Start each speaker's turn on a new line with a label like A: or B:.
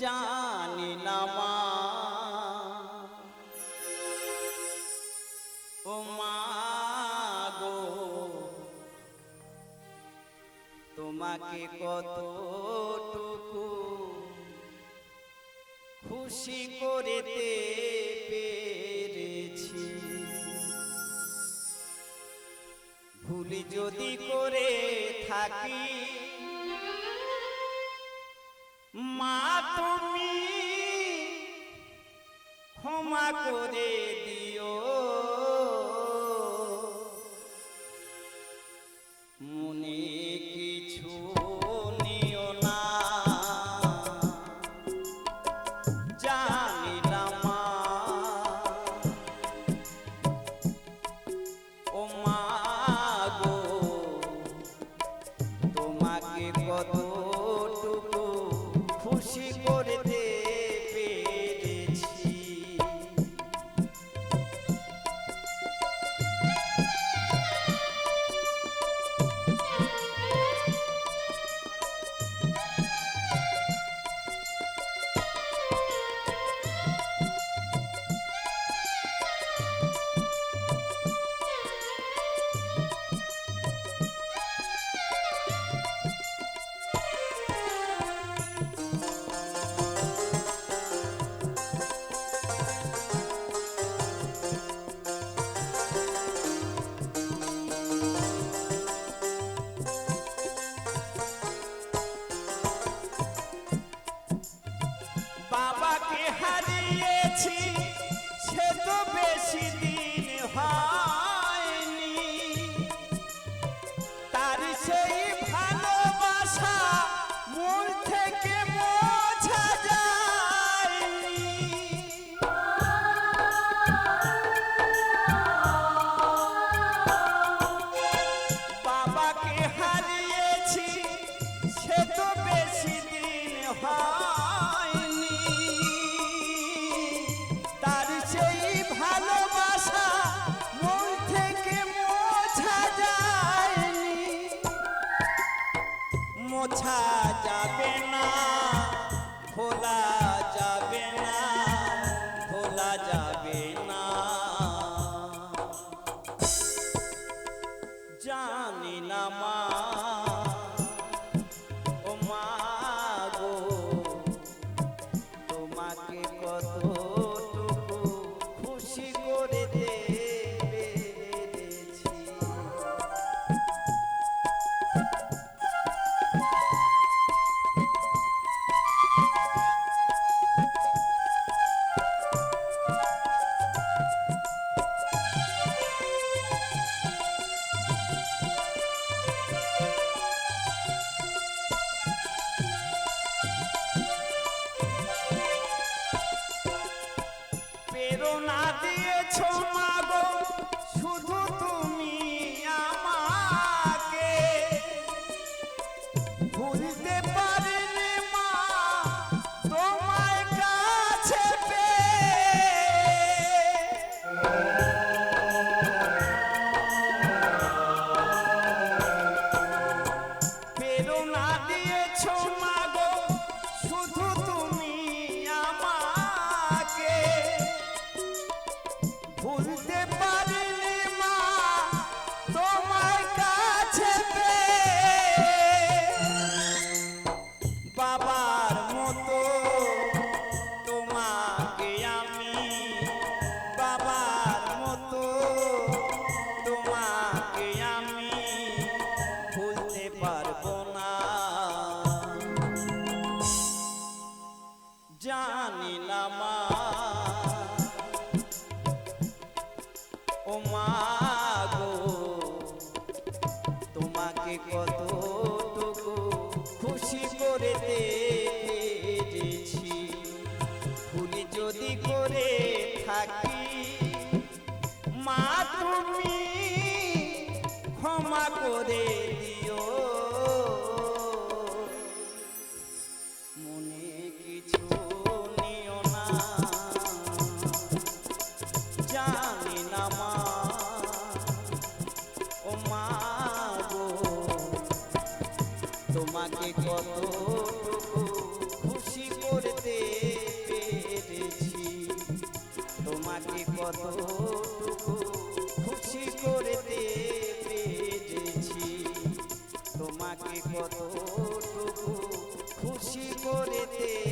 A: জানি না মা। ও মা গো তোমাকে খুশি করেতে পেরেছি। ভুলি যদি করে থাকি তুমি ক্ষমা করে দি করে time. গো তোমাকে কতটুকু খুশি করে দেছি ভুল যদি করে থাকি মা তুমি তোমাকে কত খুশি করতে পেরেছি। তোমাকে কত খুশি করতে পেরেছি। তোমাকে কত খুশি করতে